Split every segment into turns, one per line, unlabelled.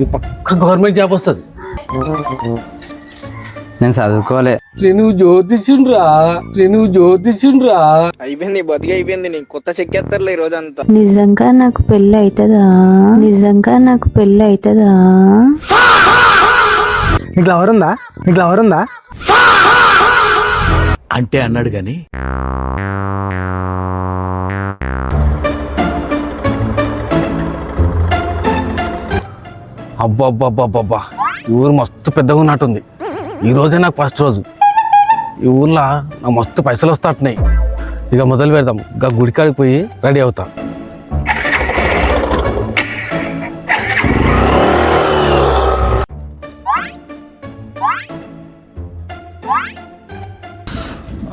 నీ పక్క government job వస్తుంది.
నేను చదువుకోలే.
నువ్వు జ్యోతిష్యుండ్రా నువ్వు జ్యోతిష్యుండ్రా
అయిపోయింది బతికి అయిపోయింది నీకు. కొత్త చెక్కేస్తారులే ఈ రోజంతా.
నిజంగా నాకు పెళ్ళి అవుతుందా నిజంగా నాకు పెళ్ళి అవుతుందా
నీకు లవర్ ఉందా? నీకు లవర్ ఉందా?
అంటే అన్నాడు గాని
అబ్బబ్బబ్బబ్బబ్బా. ఈ ఊరు మస్తు పెద్దగా ఉన్నట్టుంది. ఈ రోజే నాకు ఫస్ట్ రోజు. ఈ ఊర్లో నా మస్తు పైసలు వస్తాటున్నాయి. ఇక మొదలు పెడదాం. ఇక గుడికాడికి పోయి రెడీ అవుతా.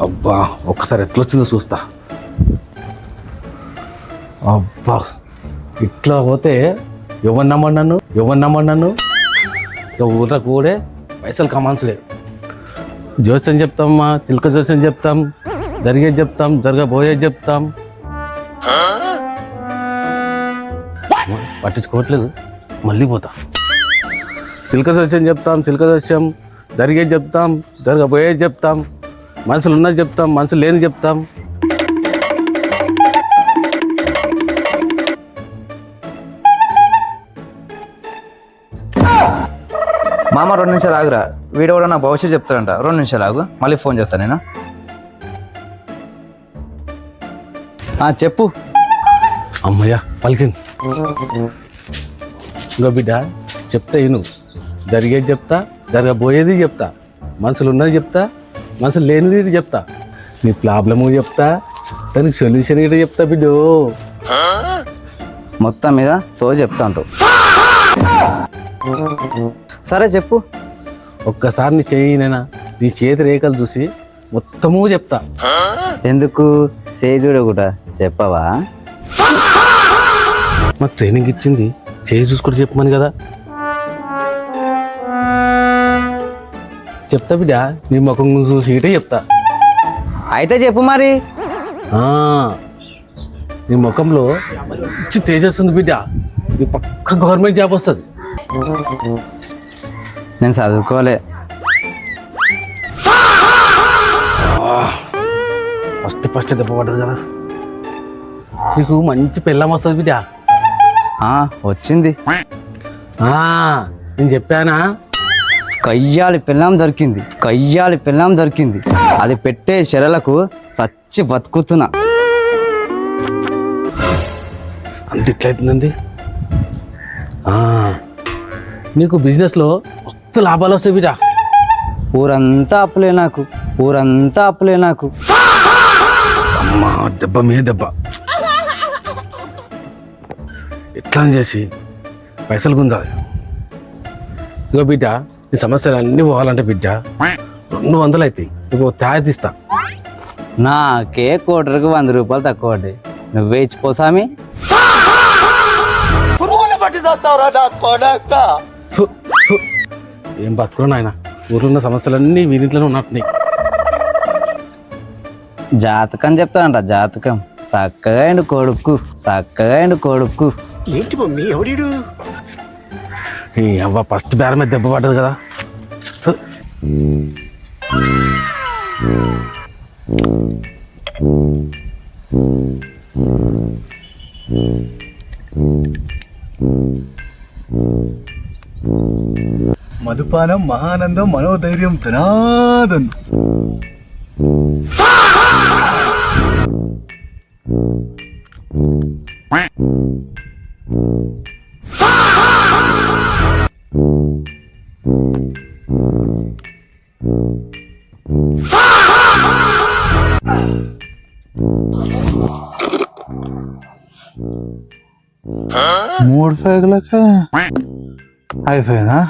అబ్బా ఒక్కసారి ఎట్లొచ్చిందో చూస్తా. అబ్బా ఇట్లా పోతే ఎవరు నమ్మడు నన్ను? ఎవరు నమ్మడు నన్ను? ఇక ఊర్లో కూడా పైసలు కమాన్సలేదు జోస్యం చెప్తామా చిలక జోస్యం చెప్తాం జరిగేది చెప్తాం జరగబోయేది చెప్తాం. పట్టించుకోవట్లేదు మళ్ళీ పోతా. చిలక జోస్యం చెప్తాం చిలక జోస్యం జరిగేది చెప్తాం జరగబోయేది చెప్తాం మనుషులు ఉన్నది చెప్తాం మనుషులు లేని చెప్తాం.
మామ రెండు నిమిషాలు ఆగురా. వీడు కూడా నా భవిష్యత్తు చెప్తాడంట. రెండు నిమిషాలు ఆగు. మళ్ళీ ఫోన్ చేస్తాను నేను. చెప్పు.
అమ్మయ్య పలికింది. ఇంకో బిడ్డ చెప్తా ఇను. జరిగేది చెప్తా జరగబోయేది చెప్తా. మనసులు ఉన్నది చెప్తా మనసులు లేనిది చెప్తా. నీ ప్రాబ్లము చెప్తా దానికి సొల్యూషన్ కూడా చెప్తా బిడ్డు.
మొత్తం మీద సో చెప్తా అంటావు సరే చెప్పు.
ఒక్కసారి నీ చేయి నేనా? నీ చేతి రేఖలు చూసి మొత్తము చెప్తా.
ఎందుకు? చేయి చూడకుండా చెప్పవా?
మాకు ట్రైనింగ్ ఇచ్చింది. చేయి చూసుకుంటూ చెప్పమని కదా. చెప్తా బిడ్డ నీ ముఖం చూసి ఇటే చెప్తా.
అయితే చెప్పు మరి.
నీ ముఖంలో మంచి తేజస్ ఉంది బిడ్డ. నీ పక్క గవర్నమెంట్ జాబ్ వస్తుంది.
నేను చదువుకోలే.
ఫస్ట్ ఫస్ట్ దెబ్బ పడ్డది కదా. నీకు మంచి పెళ్ళం వస్తుంది బిడ్డ.
వచ్చింది.
ఆ, నేను చెప్పానా?
కయ్యాలి పిల్లం దొరికింది. కయ్యాలి పిల్లం దొరికింది. అది పెట్టే శరలకు చచ్చి బతుకుతున్నా.
అంత ఎట్లయితుందండి? ఆ, నీకు బిజినెస్లో మస్తు లాభాలు వస్తాయి బిడ్డ.
ఊరంతా అప్పులే నాకు ఊరంతా అప్పులే నాకు.
అమ్మా దెబ్బ మీద దెబ్బ. ఎట్లా చేసి పైసలు గుంజాలి? ఇగో బిడ్డ ఈ సమస్యలు అన్నీ పోవాలంటే బిడ్డ రెండు వందలు అవుతాయి ఇగో తాయ తీస్తా.
నాకే కోటరికి వంద రూపాయలు తక్కువ పడ్డాయి. నువ్వే ఇచ్చిపో స్వామి.
ఫు, ఫు. ఏం బతుకురా నాయన? ఊర్లో ఉన్న సమస్యలన్నీ వీరింట్లోనే ఉన్నట్టున్నాయి.
జాతకం చెప్తాడంట జాతకం. చక్కగా ఎండు కొడుకు చక్కగా ఎండు కొడుకు.
ఈ అవ్వ ఫస్ట్ బేర మీద దెబ్బ పడ్డది కదా. ఫు.
మధుపానం మహానందం మనోధైర్యం ప్రనాదం మూడు ఫైగులక అయిపోయిందా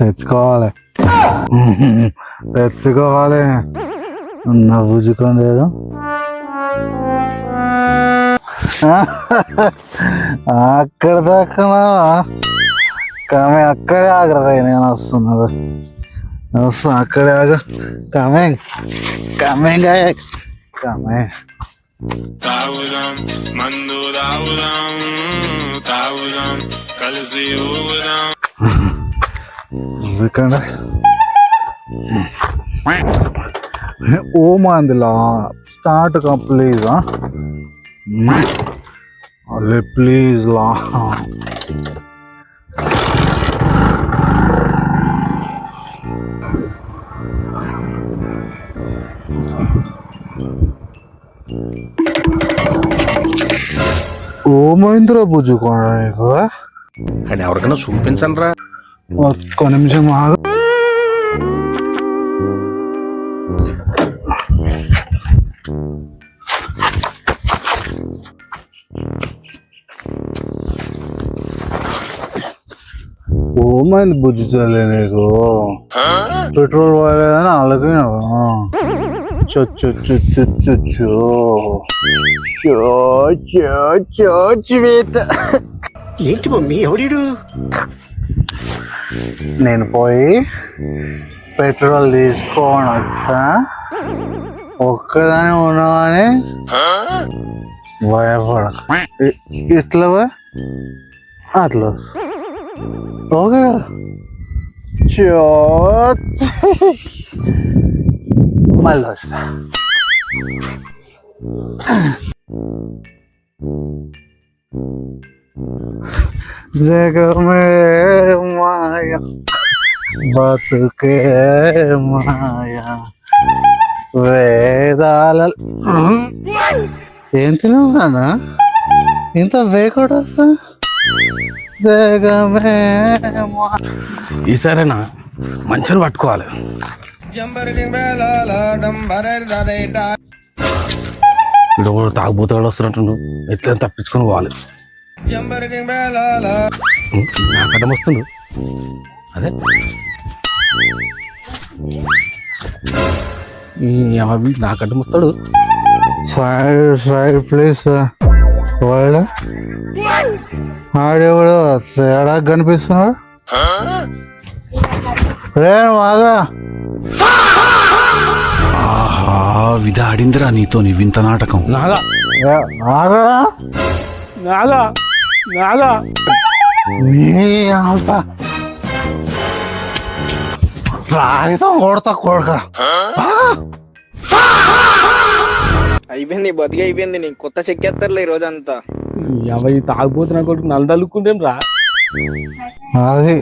తెచ్చుకోవాలి. తెచ్చుకోవాలి. నవ్వుచుకొని అక్కడ దాకా కమే అక్కడే ఆగరా నేను వస్తున్నారు వస్తున్నా అక్కడే ఆగ. కమింగ్ కమింగ్ కమింగ్
తాగుదాం మందు తాగుదాం తాగుదాం కలిసి ఊగుదాం
ఎందుకంటే ఓ మందిలా స్టార్ట్ కా ప్లీజ్ అల్లే మహేంద్ర బుజ్జుకోండి నీకు
అని ఎవరికైనా చూపించండి రా
ఒక్క నిమిషం ఆగు. ఓమైంది బుజ్జి తల్లి నీకు. పెట్రోల్ పోయలేదని అలాగే చొచ్చు చొచ్చు చొచ్చు
ఏంటి మమ్మీ ఎవడీడు
నేను పోయి పెట్రోల్ తీసుకోని వస్తా. ఒక్కదాని ఉన్నామని భయపడ ఇట్లా అట్లా. ఓకే కదా. చోచ్. మళ్ళీ వస్తా జగమే మాయ బతుకే మాయా. వేదాల ఏం తిన్నావు ఇంత వేకోట జగమే
ఈసారైనా మంచిని పట్టుకోవాలి. వీడు కూడా తాగుబోతాడు వస్తున్నట్టు ఎట్లా తప్పించుకొని పోవాలి. నాకు అడ్డం వస్తుండు అదే. అవి నాకు అడ్డం వస్తాడు
సైడ్ సైడ్ ప్లీజ్ వాళ్ళు ఆడేవాడు తేడా కనిపిస్తున్నాడు? రే బాగా
విధ ఆడిందిరా నీతో నీ వింత నాటకం.
నాగా నాగా నాగా
నీ అంత. రాగితో కొడతా కొడక.
అయిపోయింది బతికి అయిపోయింది నీకు. కొత్త చెక్కేస్తారులే ఈ రోజంతా.
అవి తాగిపోతున్నా కొడుకు నల్లదలుక్కుంటేం రా.
అది.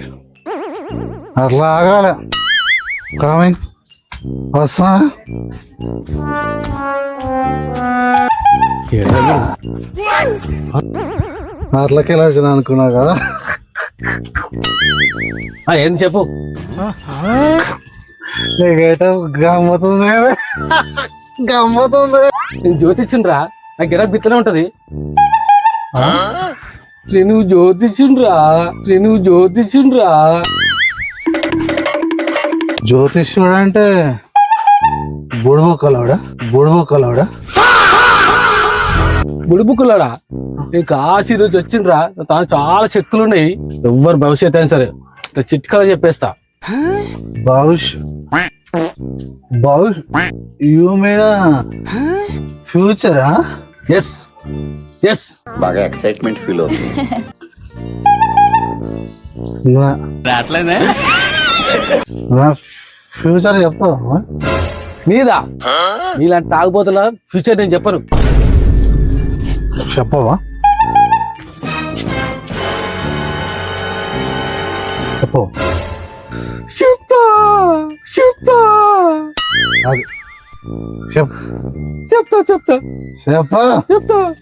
అట్లా ఆగాలి. కమింగ్ వస్తున్నా అట్లకి వెళ్ళాల్సిన అనుకున్నావు కదా?
ఏంది చెప్పు.
నీకైతే గమ్మతుంది గమ్మతుంది.
నేను జ్యోతిష్యునిరా. నాకు గిరాక్ బిత్తనే ఉంటది. నువ్వు జ్యోతిష్యునిరా. రే నువ్వు జ్యోతిష్యునిరా.
జ్యోతిష్యుడు అంటే బుడుబు కలవడా బుడుబు కలవడా
బుడిబుక్కులాడా? నీకు ఆశ రోజు వచ్చిండ్రా. తాను చాలా శక్తులు ఉన్నాయి ఎవ్వరు భవిష్యత్ అయినా సరే. ఇట్లా చిట్కాలు చెప్పేస్తా.
భవిష్ భవిష్ యూ మీద ఫ్యూచరా?
ఎస్ ఎస్
బాగా ఎక్సైట్మెంట్ ఫీల్ అవుతుంది.
నా ఫ్యూచర్ చెప్పు.
నీదా? నీలాంటి తాగుబోతుల ఫ్యూచర్ నేను చెప్పను.
చెప్పవా? చెప్పు.
చెప్తా చెప్తా.
అది. చెప్పు
చెప్తా చెప్తా.
చెప్పా.
చెప్తా.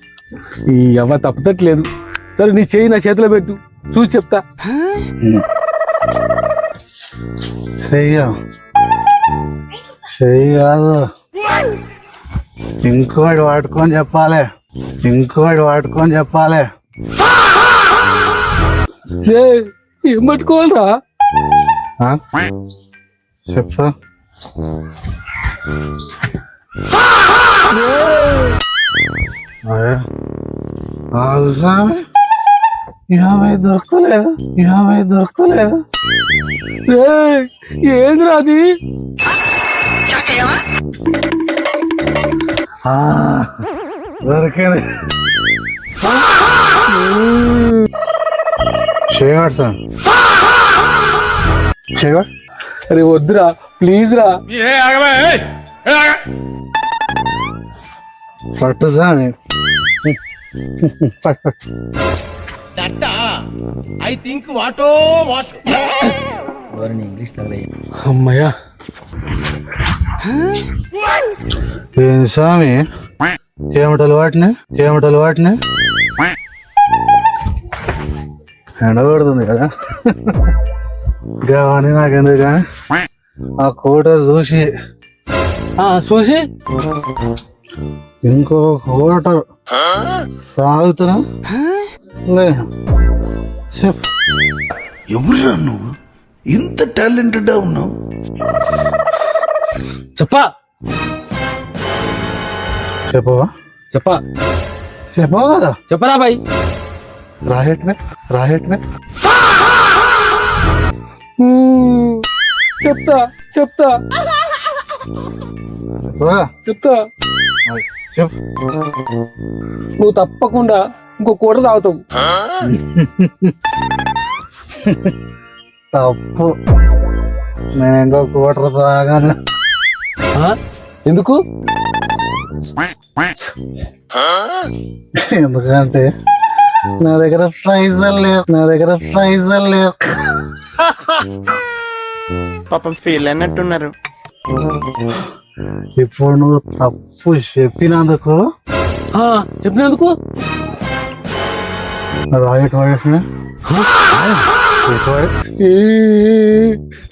ఈ ఎవ తప్పట్లేదు సరే నీ చేయి నా చేతిలో పెట్టు. చూసి చెప్తా.
చెయ్య. చెయ్యి కాదు. ఇంకోటి వాడుకొని చెప్పాలి. ఇంకోటి వాడుకొని చెప్పాలి.
ఏం పట్టుకోవాలరా?
చెప్తా. అరే ఆగు స్వామి. యాభై దొరకలేదు యాభై దొరకలేదు
ఏందిరా అది?
దొరికింది. చేయవాడు సార్ చేయవాడు
అరే వద్దురా ప్లీజ్ రా
పట్టు సామి. పట్టు.
అమ్మయ్యా.
స్వామి? ఏమిటలు వాటిని ఏమిటలు వాటిని ఎండ పడుతుంది కదా. కానీ నాకెందుకు కానీ ఆ కోట చూసి.
ఆ, చూసి?
ఇంకో కోట సాగుతున్నా? లే. చెప్పు
ఎవరురా నువ్వు? ఇంత టాలెంటెడ్ ఉన్నావు?
చెప్పా.
చెప్పవా
చెప్పా.
చెప్పవు కదా?
చెప్పరా బాయ్.
రాయట్మే రాయట్మే
చెప్తా చెప్తా. చెప్తా. నువ్వు తప్పకుండా ఇంకో కూర తాగుతావు.
తప్పు. నేను ఇంకో కోటర్ తాగాను.
ఆ? ఎందుకు?
ఎందుకంటే నా దగ్గర పైసలు లేవు నా దగ్గర పైసలు లేవు
పాపం ఫీల్ అయినట్టున్నారు.
ఇప్పుడు నువ్వు తప్పు చెప్పినందుకు.
చెప్పినందుకు?
రాయట్
ఈ,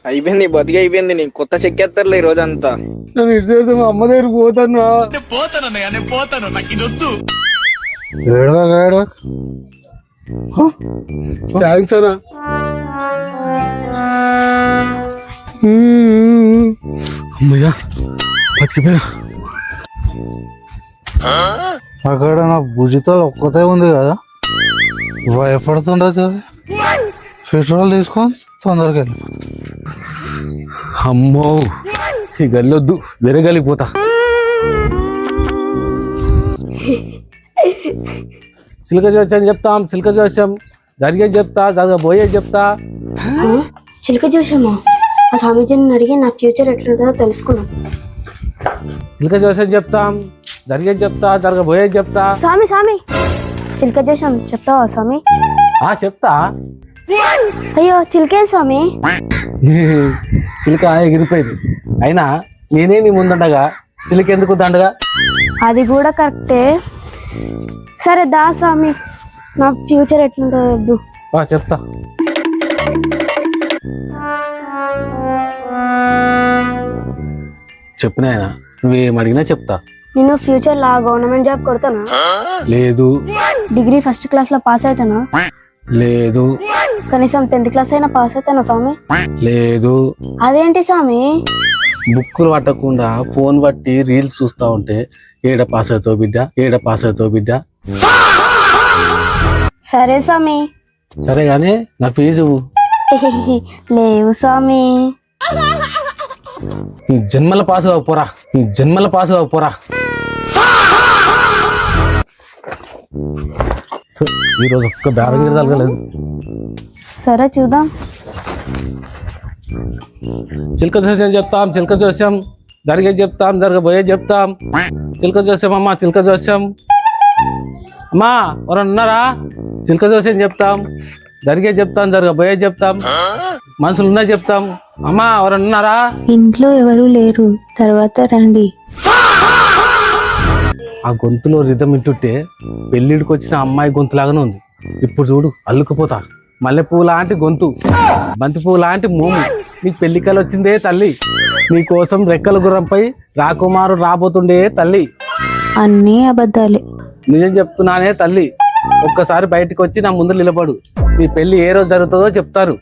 అయిపోయింది బతికి అయిపోయింది నీకు. కొత్త చెక్కేస్తారులే ఈ రోజంతా.
నన్ను ఇటు చేస్తే మా అమ్మ దగ్గరికి పోతానా.
ఏడవక
థ్యాంక్స్ అన్నా. అమ్మయ్యా బతికిపోయా
అక్కడ నా భుజితో ఒక్కతే ఉంది కదా. భయపడుతుండదు పెట్రోల్ తీసుకొని తొందరగా వెళ్ళిపోతా
అమ్మో ఈ గల్లొద్దు వేరే గలికి పోతా. చిలక జోస్యం చెప్తాం చిలక జోస్యం. జరిగేది చెప్తా జరగబోయేది చెప్తా.
చిలక చూసామా ఆ స్వామీజీని అడిగి నా ఫ్యూచర్ ఎట్లుంటుందో తెలుసుకున్నాం.
చిలక జోస్యం చెప్తాం జరిగేది చెప్తా జరగబోయేది చెప్తా.
స్వామి స్వామి. చిలక చూసాం చెప్తావా స్వామి?
ఆ చెప్తా.
అయ్యో చిలకే స్వామి.
చిలక ఎగిరిపోయింది. అయినా నేనే నీ ముందండగా చిలక ఎందుకు దండగా
అది కూడా కరెక్టే. సరే దా స్వామి నా ఫ్యూచర్ ఎట్లుంటుందో వద్దు
చెప్తా. చెప్పిన ఆయన? నువ్వేం అడిగినా చెప్తా.
నేను ఫ్యూచర్ లా గవర్నమెంట్ జాబ్ కొడతానా?
లేదు.
డిగ్రీ ఫస్ట్ క్లాస్లో పాస్ అవుతానా
లేదు.
కనీసం టెన్త్ క్లాస్ అయినా పాస్ అవుతానా స్వామి?
లేదు.
అదేంటి స్వామి?
బుక్కులు పట్టకుండా ఫోన్ పట్టి రీల్స్ చూస్తా ఉంటే ఏడ పాస్ అవుతావు బిడ్డ? ఏడ పాస్ అవుతావు బిడ్డ?
సరే స్వామి.
సరే కానీ నా ఫీజు
లేవు స్వామి.
ఈ జన్మల పాస్ పోరా. ఈ జన్మల పాస్ పోరా. ఈరోజు ఒక్క బేరం గిడ తగలేదు
సరే చూద్దాం.
చిలక జోస్యం చెప్తాం చిలక జోస్యం జరిగేది చెప్తాం జరగబోయేది చెప్తాం. చిలక జోస్యం అమ్మా చిలక జోస్యం అమ్మా ఎవరన్నా ఉన్నారా? చిలక జోస్యం చెప్తాం జరిగేది చెప్తాం జరగబోయేది చెప్తాం. మనుషులు ఉన్నాయి చెప్తాం. అమ్మా ఎవరన్నా ఉన్నారా?
ఇంట్లో ఎవరు లేరు. తర్వాత రండి.
ఆ గొంతులో రిధం వింటుంటే పెళ్ళిడికి వచ్చిన అమ్మాయి గొంతులాగానే ఉంది. ఇప్పుడు చూడు అల్లుకుపోతా. మల్లెపూ లాంటి గొంతు బంతిపూ లాంటి మోము. నీకు పెళ్ళికలు వచ్చిందే తల్లి. నీ కోసం రెక్కల గుర్రంపై రాకుమారు రాబోతుండే తల్లి.
అన్నీ అబద్ధాలే.
నిజం చెప్తున్నానే తల్లి. ఒక్కసారి బయటికి వచ్చి నా ముందు నిలబడు. నీ పెళ్ళి ఏ రోజు జరుగుతుందో చెప్తారు.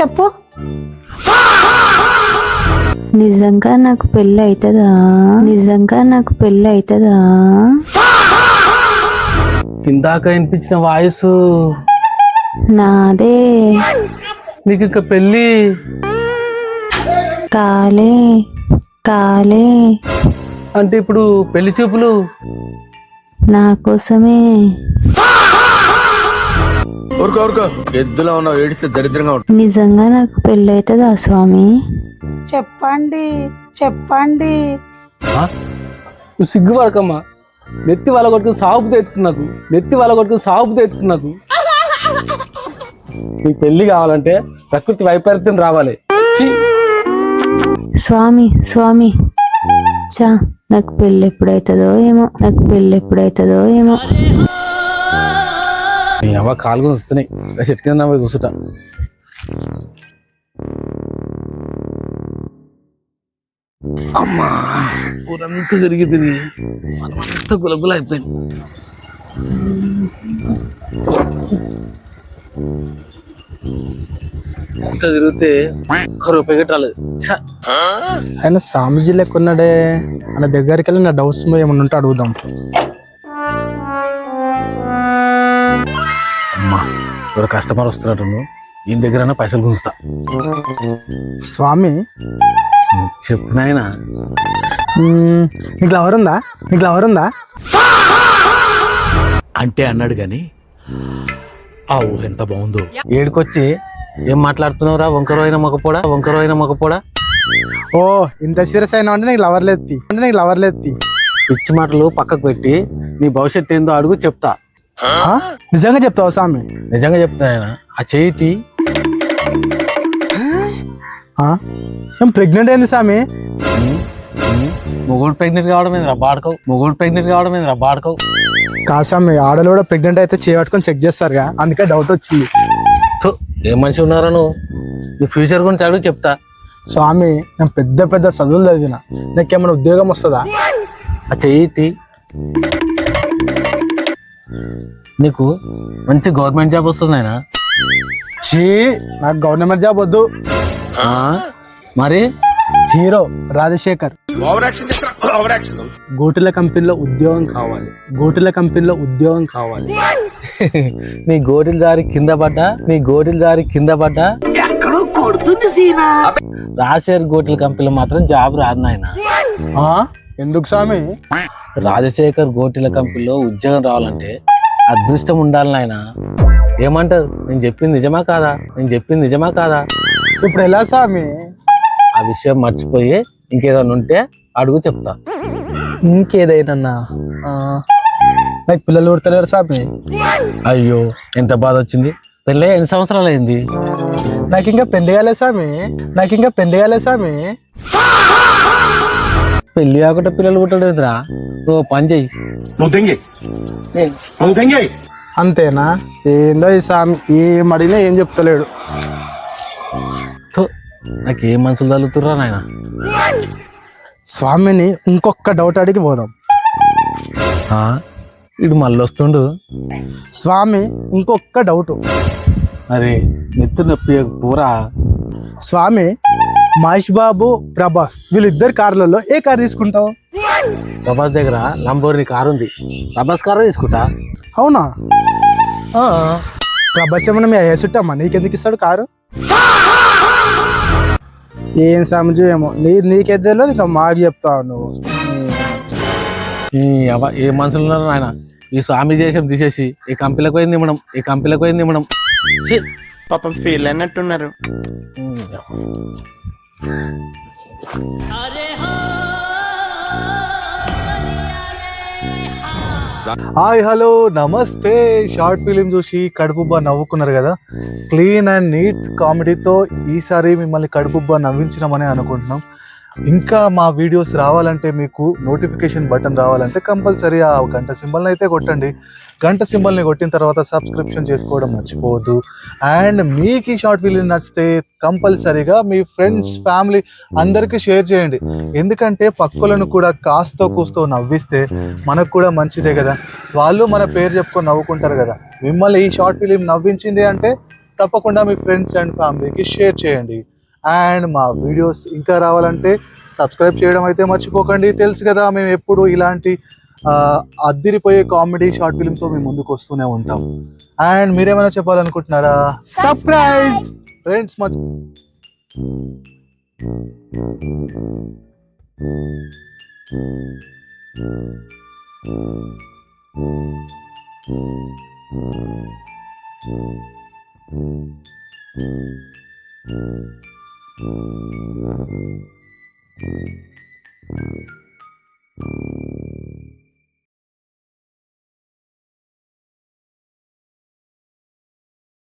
చెప్పు.
నిజంగా నాకు పెళ్ళి అవుతుందా నిజంగా నాకు పెళ్ళి అవుతుందా
ఇందాక వినిపించిన వాయిస్.
నాదే.
నీకు ఇంకా పెళ్ళి.
కాలే కాలే.
అంటే ఇప్పుడు పెళ్ళి చూపులు?
నా కోసమే.
ఎద్దులో ఉన్నావు ఏడిస్తే దరిద్రంగా
నిజంగా నాకు పెళ్ళి అవుతుందా స్వామి?
చెప్పండి చెప్పండి.
ఆ? నువ్వు సిగ్గుపడకమ్మా. నెత్తి వాళ్ళ కొట్టుకు సాగు తెత్తు నాకు. నెత్తి వాళ్ళ కొట్టుకు సాగు తెత్తు నాకు. నీ పెళ్ళి కావాలంటే ప్రకృతి వైపరీత్యం రావాలి!
స్వామి స్వామి. చా నాకు పెళ్ళి ఎప్పుడైతుందో ఏమో. నాకు పెళ్ళి ఎప్పుడైతుందో ఏమో.
అవ్వ కాలు వస్తున్నాయి చెట్టు కింద పోయి కూర్చుంటా. అమ్మా ఊరంతా తిరిగి తిరిగి మనమంతా గులగుల అయిపోయింది. తిరిగితే ఒక్క రూపాయి కట్టాలి!
ఆయన స్వామీజీ లెక్క ఉన్నాడే ఆయన దగ్గరికి వెళ్ళి నా డౌట్స్ ఏమన్నా ఉంటే అడుగుదాం.
అమ్మా ఎవరు కస్టమర్ వస్తున్నట్టు ఈయన దగ్గర పైసలు గుంచుతా
స్వామి
చెప్పు నాయనా.
నీకు లవర్ ఉందా? నీకు లవర్ ఉందా?
అంటే అన్నాడు గాని ఆ ఊరెంత బాగుందో.
ఏడుకొచ్చి ఏం మాట్లాడుతున్నావురా? వంకరు అయిన మొకపోడా వంకరు అయిన మొకపోడా
ఓ ఇంత సీరియస్ అయినా అంటే నీకు లవర్ లేదు అంటే నీకు లవర్ లేదు
పిచ్చి మాటలు పక్కకు పెట్టి నీ భవిష్యత్తు ఏందో అడుగు చెప్తా.
నిజంగా చెప్తావా స్వామి?
నిజంగా చెప్తాను ఆ చేయిటి
ఏం ప్రెగ్నెంట్ అయింది స్వామి
మొగుడు ప్రెగ్నెంట్ కావడం ఏందిరా బాడకవు? మొగుడు ప్రెగ్నెంట్ కావడం ఏందిరా బాడకవు?
కాదు స్వామి ఆడలు కూడా ప్రెగ్నెంట్ అయితే చేయబట్టుకొని చెక్ చేస్తారుగా. అందుకే డౌట్ వచ్చింది.
థు, ఏం మనిషి ఉన్నారా నువ్వు? నీ ఫ్యూచర్ గురించి అడుగు చెప్తా.
స్వామి నేను పెద్ద పెద్ద చదువులు చదివిన. నాకేమైనా ఉద్యోగం వస్తుందా?
ఆ చేయితి నీకు మంచి గవర్నమెంట్ జాబ్ వస్తుంది ఆయన
చీ నాకు గవర్నమెంట్ జాబ్ వద్దు.
మరి?
హీరో రాజశేఖర్. గోటుల కంపెనీలో ఉద్యోగం కావాలి. గోటుల కంపెనీలో ఉద్యోగం కావాలి.
నీ గోటిల దారి కింద పడ్డా? నీ గోటిల దారి కింద పడ్డా? రాజశేఖర్ గోటిల కంపెనీలో మాత్రం జాబ్ రాదు నాయన.
ఆ? ఎందుకు స్వామి?
రాజశేఖర్ గోటిల కంపెనీలో ఉద్యోగం రావాలంటే అదృష్టం ఉండాలి నాయన. ఏమంటారు? నేను చెప్పింది నిజమా కాదా? నేను చెప్పింది నిజమా కాదా?
ఇప్పుడు ఎలా స్వామి?
ఆ విషయం మర్చిపోయి ఇంకేదైనా ఉంటే అడుగు చెప్తా.
ఇంకేదైనా? నాకు పిల్లలు పుడతలేరు స్వామి.
అయ్యో ఎంత బాధ వచ్చింది. పెళ్ళి ఎన్ని సంవత్సరాలు అయింది?
నాకు ఇంకా పెళ్ళి కాలే స్వామి. నాకు ఇంకా పెళ్ళి కాలే స్వామి.
పెళ్ళి కాకుండా పిల్లలు పుట్టలేదురా నువ్వు పని చెయ్యి.
అంతేనా? ఏందో ఈ స్వామి ఏం అడిగినా ఏం చెప్తలేడు.
నాకేం మనుషులు తగులుతుర్రా నాయన?
స్వామిని ఇంకొక డౌట్ అడిగి పోదాం.
ఇడు మళ్ళీ వస్తుండు
స్వామి ఇంకొక డౌట్
అరే నెత్తి నొప్పి పూరా
స్వామి మహేష్ బాబు ప్రభాస్ వీళ్ళిద్దరు కార్లలో ఏ కార్ తీసుకుంటావు?
ప్రభాస్ దగ్గర లంబోర్ని కారు ఉంది ప్రభాస్ కారు తీసుకుంటా?
అవునా?
ఆ,
ప్రభాస్ ఏమన్నా మీ అయ్యా చుట్టామా నీకెందుకు ఇస్తాడు కారు? ఏం సమజు ఏమో నీ నీకేది తెలియదు ఇంకా మాకు చెప్తావు నువ్వు.
ఈ అవ- ఏ మనుషులు ఉన్నారు నాయన? ఈ స్వామి చేసాం తీసేసి ఈ కంపెనీలకు పోయింది ఇమ్మడం ఈ కంపెనీలకు పోయింది ఛీ!
పాపం ఫీల్ అయినట్టున్నారు.
హాయ్ హలో నమస్తే. షార్ట్ ఫిలిం చూసి కడుపుబ్బా నవ్వుకున్నారు కదా? క్లీన్ అండ్ నీట్ కామెడీతో ఈసారి మిమ్మల్ని కడుపుబ్బా నవ్వించినామని అనుకుంటున్నాం. ఇంకా మా వీడియోస్ రావాలంటే మీకు నోటిఫికేషన్ బటన్ రావాలంటే కంపల్సరీ ఆ గంట సింబల్ని అయితే కొట్టండి. గంట సింబల్ని కొట్టిన తర్వాత సబ్స్క్రిప్షన్ చేసుకోవడం మర్చిపోవద్దు. అండ్ మీకు ఈ షార్ట్ ఫిలిం నచ్చితే కంపల్సరీగా మీ ఫ్రెండ్స్ ఫ్యామిలీ అందరికీ షేర్ చేయండి. ఎందుకంటే పక్కులను కూడా కాస్తో కూస్తో నవ్విస్తే మనకు కూడా మంచిదే కదా. వాళ్ళు మన పేరు చెప్పుకొని నవ్వుకుంటారు కదా. మిమ్మల్ని ఈ షార్ట్ ఫిలిం నవ్వించింది అంటే తప్పకుండా మీ ఫ్రెండ్స్ అండ్ ఫ్యామిలీకి షేర్ చేయండి. అండ్ మా వీడియోస్ ఇంకా రావాలంటే సబ్స్క్రైబ్ చేయడం అయితే మర్చిపోకండి. తెలుసు కదా మేము ఎప్పుడు ఇలాంటి అద్దిరిపోయే కామెడీ షార్ట్ ఫిల్మ్తో మేము ముందుకు వస్తూనే ఉంటాం. అండ్ మీరేమైనా చెప్పాలనుకుంటున్నారా? Surprise friends Thank you.